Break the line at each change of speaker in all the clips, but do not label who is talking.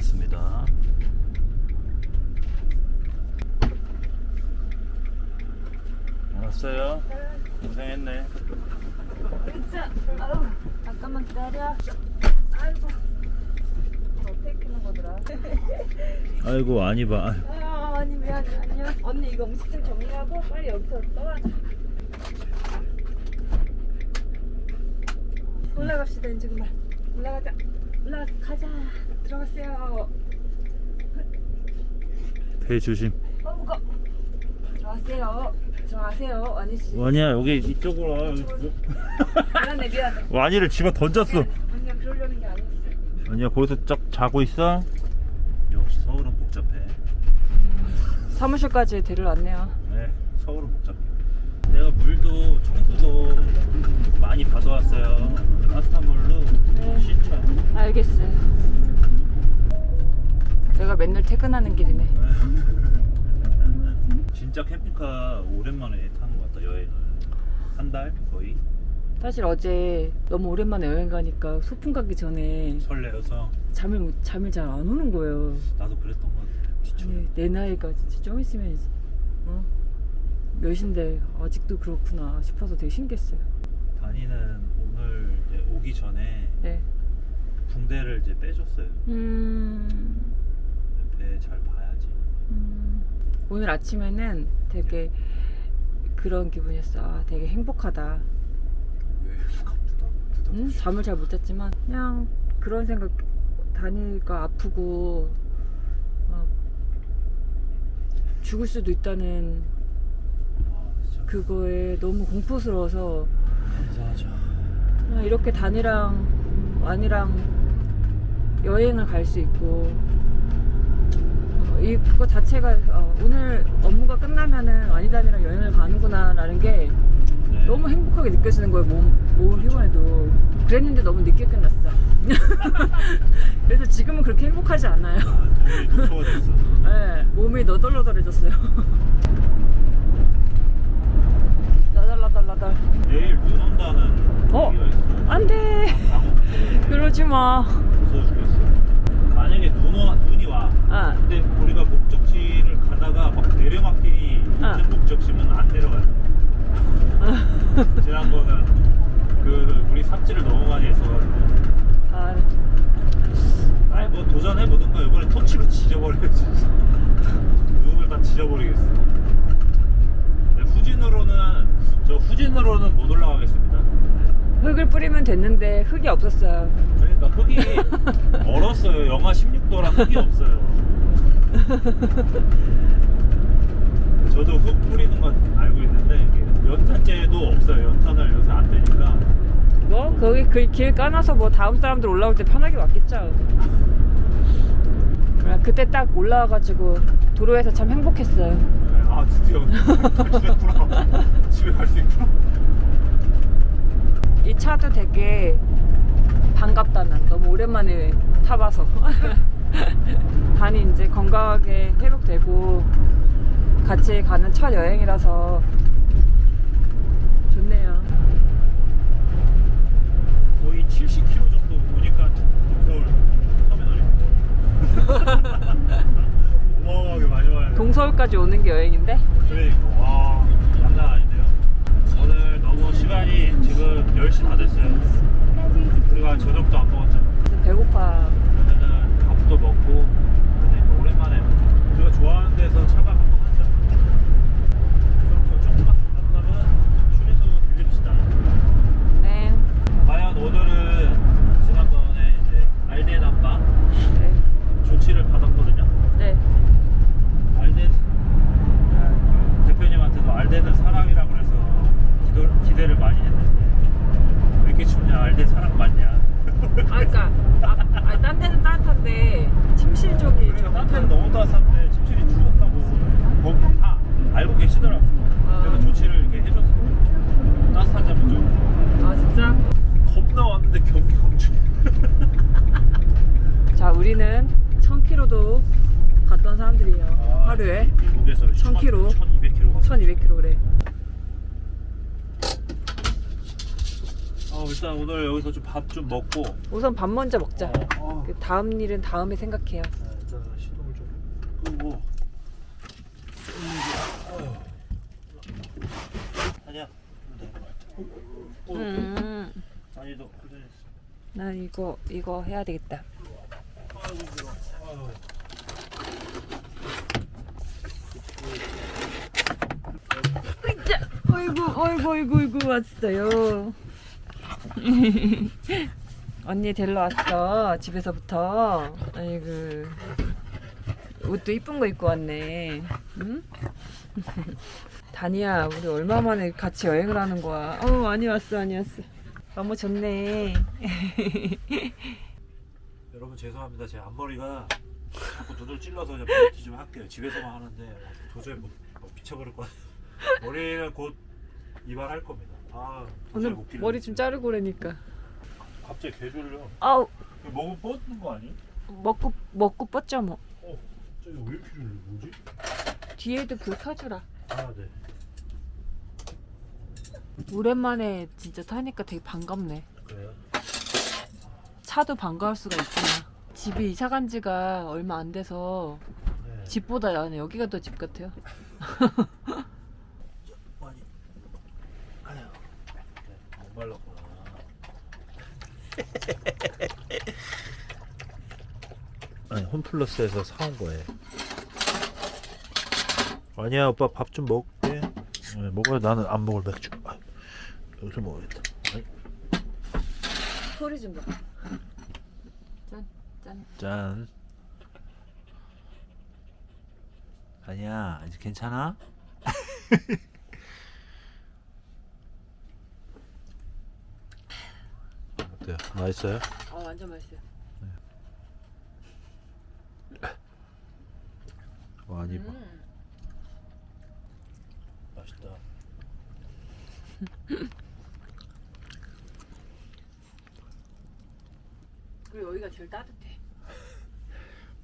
나왔습니다. 왔어요. 고생했네.
진짜 아우 잠깐만 기다려. 아이고. 어떻게 끄는 거더라.
아이고 아니 봐.
아 아니 미안해. 아니야 언니 이거 음식점 정리하고 빨리 여기서 떠나자 올라갑시다 이제 그만 올라가자 올라가자 들어가세요
배 조심.
어 무거 들어가세요 들어가세요 아니씨
원이야 여기 이쪽으로 와. 여기.
미안해 미안해
와니를 집어 던졌어.
아니야 그러려는 게 아니었어
아니야 거기서 쫙 자고 있어. 역시 서울은 복잡해.
사무실까지 데려왔네요
네, 서울은 복잡해. 내가 물도 청소도 많이 받아왔어요. 따뜻한 물로
네.
씻자.
알겠어요. 내가 맨날 퇴근하는 길이네.
진짜 캠핑카 오랜만에 타는 것 같다 여행을 한 달 거의
사실 어제 너무 오랜만에 여행 가니까 소풍 가기 전에
설레어서
잠을 못- 잠을 잘 안 오는 거예요.
나도 그랬던 것 같아. 지쳐.
아니, 내 나이가 진짜 좀 있으면 이제 어? 몇인데 아직도 그렇구나 싶어서 되게 신기했어요.
다니는 오늘 이제 오기 전에
네.
붕대를 이제 빼줬어요.
음,
배 잘 봐야지.
음, 오늘 아침에는 되게 그런 기분이었어. 아, 되게 행복하다.
왜 누가 누가
응? 잠을 잘 못 잤지만 그냥 그런 생각 다니가 아프고 막 죽을 수도 있다는 그거에 너무 공포스러워서
감사하죠.
그냥 이렇게 단이랑 완이랑 여행을 갈 수 있고 어, 이 그거 자체가 어, 오늘 업무가 끝나면은 완이단이랑 여행을 가는구나라는 게
네.
너무 행복하게 느껴지는 거예요 몸, 몸 피곤해도 그랬는데 너무 늦게 끝났어 그래서 지금은 그렇게 행복하지 않아요
아.
네, 몸이 너덜너덜해졌어요 나달나달나달
내일 눈 온다는
어? 안돼. 그러지 마.
무서워 죽겠어. 만약에 눈 와, 눈이 와.
아,
근데 우리가 목적지를 가다가 막 내려막길이
아.
목적지면 안 내려가요. 지난번은 그 우리 삽질을 너무 많이 했어가지고.
아,
아니 뭐 도전해 보든가 이번에 터치로 지져버려야지. 눈을 다 지져버리겠어. 후진으로는 저 후진으로는 못 올라가겠습니다.
흙을 뿌리면 됐는데 흙이 없었어요.
그러니까 흙이 얼었어요. 영하 16도라 흙이 없어요. 저도 흙 뿌리는 건 알고 있는데 이게 연탄재도 없어요. 연탄을 요새 안 되니까.
뭐? 거기 그 길 까놔서 뭐 다음 사람들 올라올 때 편하게 왔겠죠. 그래, 그때 딱 올라와가지고 도로에서 참 행복했어요
아 드디어 탈출했구나. 집에 갈 수 있구나.
이 차도 되게 반갑다 난. 너무 오랜만에 타봐서. 단이 이제 건강하게 회복되고 같이 가는 첫 여행이라서 좋네요.
거의 70km 정도 오니까 동서울 터미널이. 어마어마하게 많이 돼
동서울까지 오는 게 여행인데?
그러니까 와 장난 아닌데요 오늘 너무 시간이 지금 10시 다 됐어요 우리가 저녁도 안 먹었잖아
배고파
그러면은 밥도 먹고 그러니까 오랜만에 우리가 좋아하는 데서 차박 한번 하자 좀, 저 조금만 더 한다면 휴게소 들립시다
네,
과연 오늘은 지난번에 이제 알덴 한방
네,
조치를 받았거든요.
네.
알덴 아, 그 대표님한테도 알덴은 사랑이라고 그래서 기도, 기대를 많이 했는데 왜 이렇게 춥냐? 알덴 맞냐?
아, 그니까, 아, 아, 딴 데는 따뜻한데, 침실 쪽이
그러니까
좀.
딴 데는 너무 따뜻한데 침실이 추웠다고 거기 다 알고 계시더라고. 그래서
아.
조치를 이렇게 해줬어. 따뜻한 잠을 좀.
아, 진짜?
겁나 왔는데 경기 강추.
자, 우리는 1000km도 갔던 사람들이에요. 하루에.
미국에서
1000km.
1200km 갔어.
1200km 그래.
아우 일단 오늘 여기서 좀 밥 좀 먹고
우선 밥 먼저 먹자.
어, 어.
그 다음 일은 다음에 생각해요.
네, 일단 시동을 좀 끄고 어. 아니야 네. 어,
음,
아니도 그래
난 이거 이거 해야 되겠다.
아이고 힘들어 아유.
으쌰! 어이구 어이구 어이구 어이구 왔어요. 언니 데리러 왔어 집에서부터. 아이고 옷도 이쁜 거 입고 왔네. 응? 다니야 우리 얼마 만에 같이 여행을 하는 거야. 어 많이 왔어 많이 왔어. 너무 좋네.
여러분 죄송합니다 제 앞머리가 자꾸 눈을 찔러서 머리띠 좀 할게요 집에서만 하는데 도저히 못, 못 비춰버릴 것 같아요 머리는 곧 이발할 겁니다 아
오늘
못.
머리 좀 자르고 그러니까.
갑자기 개 졸려
아우
먹으면 뻗는 거 아니?
먹고 먹고 뻗죠 뭐.
어 저기 왜 이렇게 졸려 뭐지?
뒤에도 불 켜주라.
아 네
오랜만에 진짜 타니까 되게 반갑네.
그래요?
차도 반가울 수가 있구나. 집이 이사 간 지가 얼마 안 돼서
네
집보다 나는 여기가 더 집 같아요.
많이 아유 네, 목말랐구나 아니 홈 플러스에서 사온 거예요 아니야 오빠 밥 좀 먹게 네, 먹어야 나는 안 먹을 맥주 아, 여기서 먹어야겠다 아이,
소리 좀 봐. 짠, 짠.
짠 아니야 이제 괜찮아? 어때요? 맛있어요?
아 완전 맛있어요.
많이 봐
음.
맛있다
그리고 여기가 제일 따뜻해.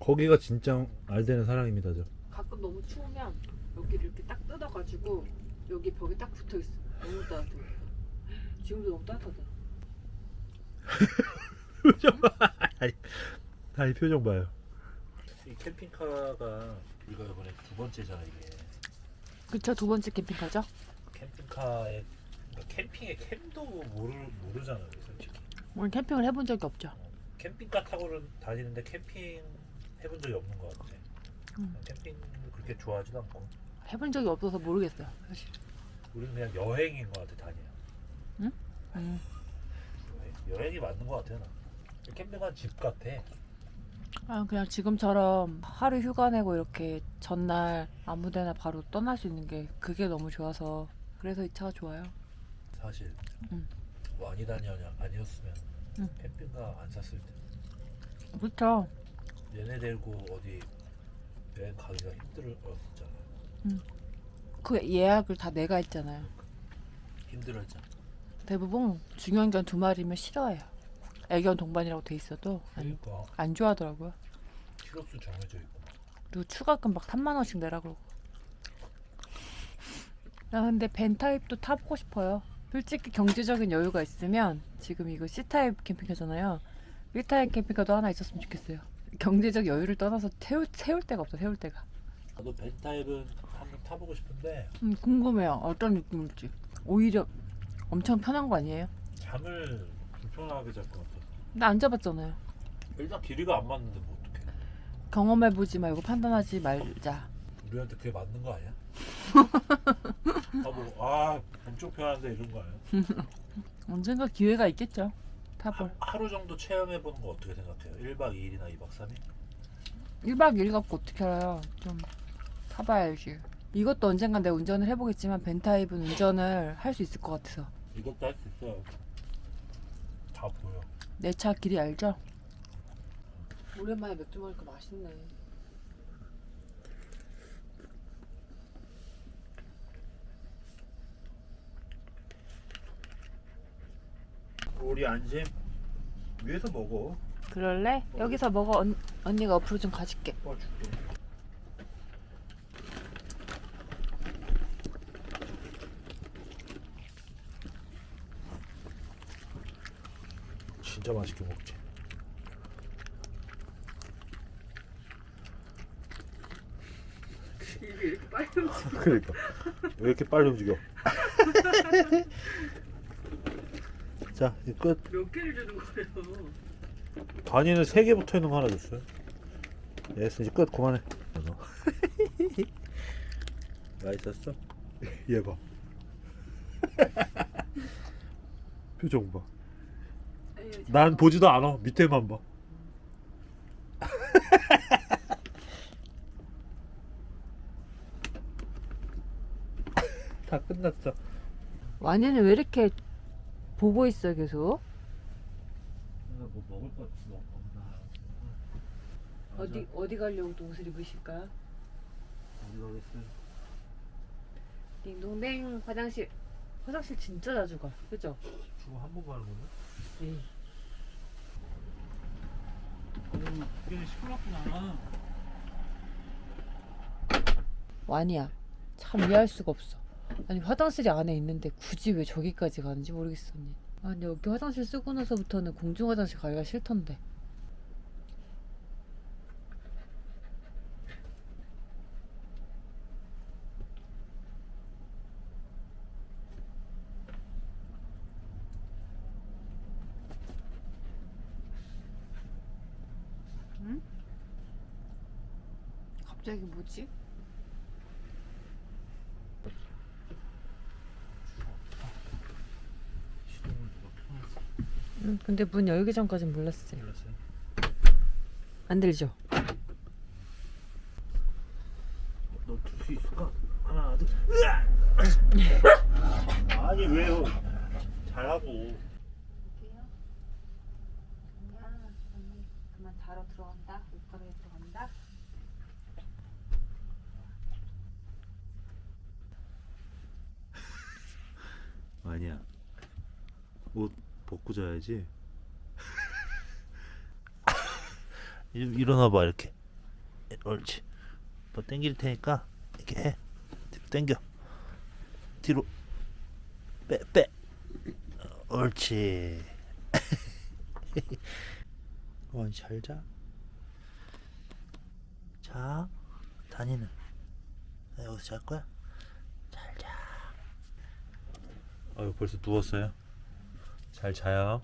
거기가 진짜 알되는 사랑입니다 저
가끔 너무 추우면 여기를 이렇게 딱 뜯어가지고 여기 벽에 딱 붙어 있어. 너무 따뜻해. 지금도 너무 따뜻하다.
표정 아니, 아니 표정 봐요 이 캠핑카가 우리가 이번에 두 번째잖아 이게
그쵸 두 번째 캠핑카죠?
캠핑카에 그러니까 캠핑의 캠도 모르, 모르잖아요 솔직히
오늘 캠핑을 해본 적이 없죠.
캠핑카 타고는 다니는데 캠핑 해본 적이 없는 것 같아
음.
캠핑 그렇게 좋아하지도 않고
해본 적이 없어서 모르겠어요. 사실.
우리는 그냥 여행인 것 같아 다니야
음.
여행. 여행이 맞는 것 같아 나 캠핑은 집 같아
아 그냥 지금처럼 하루 휴가 내고 이렇게 전날 아무 데나 바로 떠날 수 있는 게 그게 너무 좋아서 그래서 이 차가 좋아요.
사실
음.
많이 다녀냐 아니었으면
음.
캠핑카 안 샀을 때
그렇죠.
얘네 데리고 어디 여행 가기가 힘들었잖아
그 예약을 다 내가 했잖아요.
힘들었잖아
대부분 중형견 두 마리면 싫어해요. 애견 동반이라고 돼 있어도 안,
그러니까
안 좋아하더라고요.
키로수 정해져 있고
그리고 추가금 막 3만 원씩 내라 그러고. 나 근데 벤 타입도 타보고 싶어요. 솔직히 경제적인 여유가 있으면 지금 이거 C 타입 캠핑카잖아요. 1 타입 캠핑카도 하나 있었으면 좋겠어요. 경제적 여유를 떠나서 태울, 태울 데가 없어 태울 데가.
나도 벤타입은 한번 타보고 싶은데
음, 궁금해요. 어떤 느낌일지. 오히려 엄청 편한 거 아니에요?
잠을 불편하게 잘 것 같아
근데 안 잡았잖아요.
일단 길이가 안 맞는데 뭐 어떡해
경험해보지 말고 판단하지 말자.
우리한테 그게 맞는 거 아니야? 아뭐 아 엄청 편한데 이런 거 아니야?
언젠가 기회가 있겠죠. 타볼.
하루 정도 체험해 보는 거 어떻게 생각해요? 1박 2일이나 2박 3일?
1박 2일 갖고 어떻게 알아요? 좀 타봐야지. 이것도 언젠간 내가 운전을 해보겠지만 벤타입은 운전을 할 수 있을 것 같아서.
이것도 할 수 있어요 다 보여
내 차 길이 알죠? 오랜만에 맥주 먹으니까 맛있네.
우리 안심 위에서 먹어
그럴래? 여기서 먹어. 언, 언니가 옆으로 좀 가줄게.
도와줄게 진짜 맛있게 먹지.
입이 이렇게 빨리 움직여.
그러니까 왜 이렇게 빨리 움직여? 자, 이제 끝.
몇 개를 주는 거예요?
단위는 세 개 붙어 있는 거 하나 줬어요. 됐어, 이제 끝. 그만해. 맛있었어? 얘 봐. 표정 봐. 난 보지도 않아. 밑에만 봐. 다 끝났어.
완이는 왜 이렇게 보고 있어 계속?
뭐 먹을 거 없나?
어디 어디 가려고 또 옷을 입으실까요?
어디 가겠어요?
딩동댕 화장실. 화장실 진짜 자주 가. 그죠?
주고 한번 가는 건데?
네.
이
완이야. 참 이해할 수가 없어. 아니 화장실이 안에 있는데 굳이 왜 저기까지 가는지 모르겠어 언니. 아니 여기 화장실 쓰고 나서부터는 공중 화장실 가기가 싫던데. 갑자기 뭐지?
시동을 누가 켜놨어?
응, 근데 문 열기 전까진 몰랐어요.
몰랐어요?
안 들죠?
너들 수 있을까? 하나, 둘. 아니 왜요? 잘하고.
그만 자러 들어간다. 옷 갈아입고 간다.
아니야. 옷 벗고 자야지. 일- 일어나봐 이렇게. 옳지. 더 당길 테니까 이렇게 해. 뒤로 당겨. 뒤로 빼 빼. 옳지. 원 잘 자. 자. 다니는. 나 여기서 잘 거야. 잘 자. 아유 벌써 누웠어요. 잘 자요.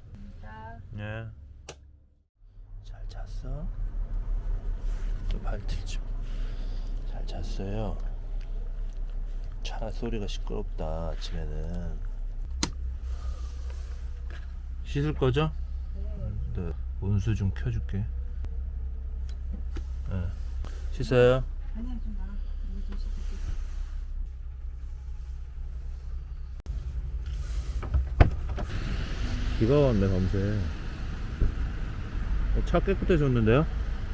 네. 잘 잤어? 발틀 좀. 잘 잤어요. 차 소리가 시끄럽다 아침에는. 씻을 거죠? 네. 온수 좀 켜줄게. 네. 씻어요.
아니야 좀 나. 좀 씻을게.
비가 왔네 밤새. 어, 차 깨끗해졌는데요?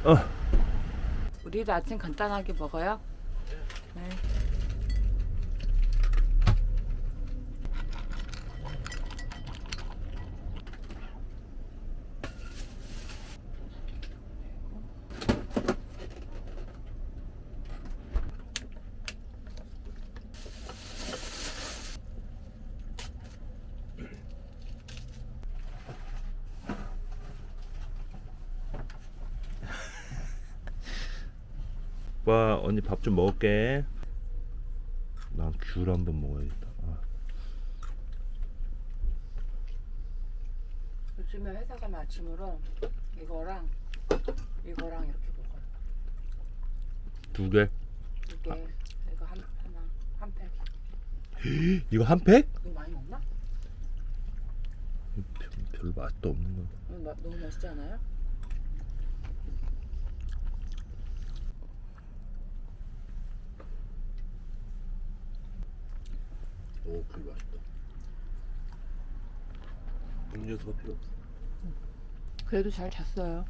어.
우리도 아침 간단하게 먹어요. 네.
와 언니 밥 좀 먹을게. 난 귤 한번 먹어야겠다. 아.
요즘에 회사 가면 아침으로 이거랑 이거랑 이렇게 먹어요.
두 개.
이게 이거 한 하나 한 팩.
이거 한 팩?
이거 많이 먹나?
별, 별 맛도 없는 거.
너무, 마- 너무 맛있지 않아요?
오, 귤 맛있다. 음료수가 필요 없어.
그래도 잘 잤어요.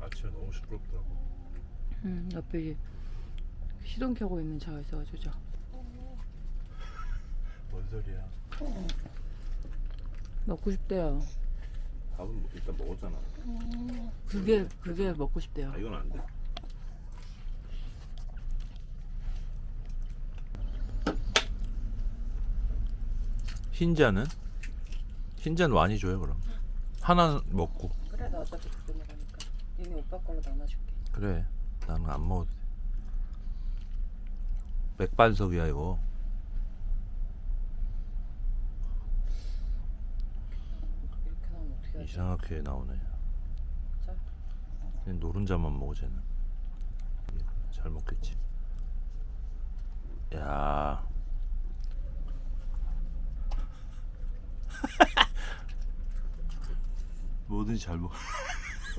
아침에 너무 시끄럽더라고.
음, 옆에 시동 켜고 있는 차가 있어가지고 저.
뭔 소리야?
먹고 싶대요.
밥은 뭐 일단 먹었잖아.
그게 그게 먹고 싶대요.
아 이건 안 돼.
흰자는? 흰잔 많이 줘요 그럼. 하나 먹고.
그래 나 어차피 두개 먹으니까 얘네 오빠 걸로 나눠줄게
그래. 나는 안 먹어도 돼. 맥반석이야 이거.
이렇게 나오면 어떻게 하지?
이상하게 나오네.
자.
그냥 노른자만 먹어 쟤는. 잘 먹겠지. 야. 뭐든지 잘 먹어.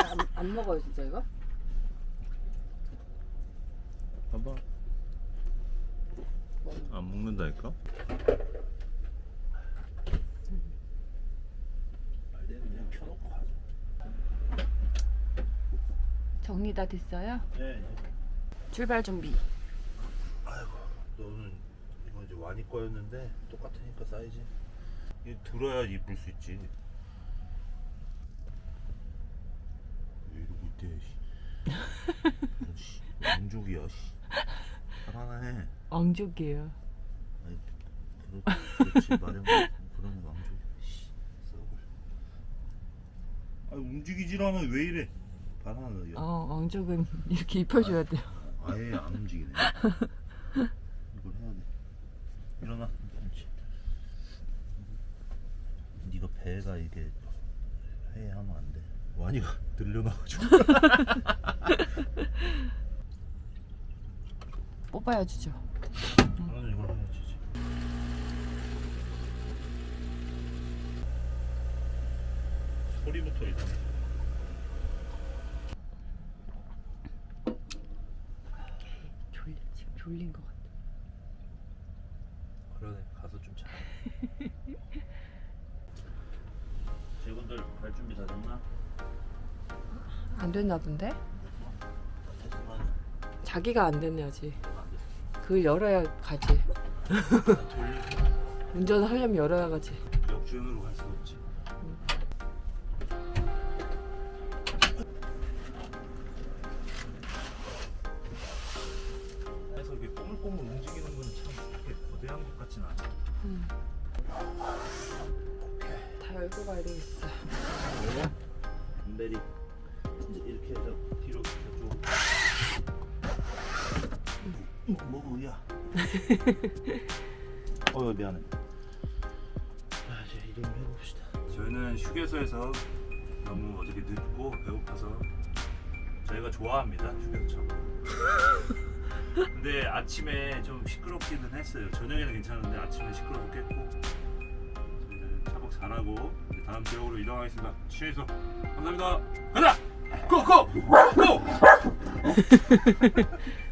안, 안 먹어요 진짜 이거?
봐봐. 안 먹는다니까?
정리 다 됐어요?
네.
출발 준비
아이고, 너는 이거 이제 와니 거였는데 똑같으니까 사이즈. 이 들어야 입을 수 있지. 왜 이러고 있대? 씨. 씨, 왕족이야. 씨. 살아나해.
엉죽이에요
아니, 그렇, 그렇지 마련 그런 왕족. 씨, 썩을. 아 움직이질 않아 왜 이래? 바나나 야.
어 엉죽은 이렇게 입혀줘야 돼요
아예 안 움직이네. 이걸 해야 돼. 일어나. 그렇지. 네가 배가 이게 회하면 안 돼. 와니가 늘려나가지고.
뽑아야 주죠
나는 이걸 해야 지. 소리부터 일단.
졸리, 지금 졸린 것 같아
그러네. 가서 좀 자. 직원들 갈 준비 다 됐나?
안 됐나 본데? 자기가 안 됐네 아직. 그걸 열어야 가지
돌리고
운전을 하려면 열어야 가지
역주행으로 갈 수 없지. 뭐야? 어 미안해. 자 이제 이동 해봅시다. 저희는 휴게소에서 너무 어저께 늦고 배고파서 저희가 좋아합니다 휴게소 근데 아침에 좀 시끄럽기는 했어요. 저녁에는 괜찮은데 아침에 시끄럽고 깼고 저희는 차박 잘하고 이제 다음 지역으로 이동하겠습니다. 취해서 감사합니다. 가자. 고고 고.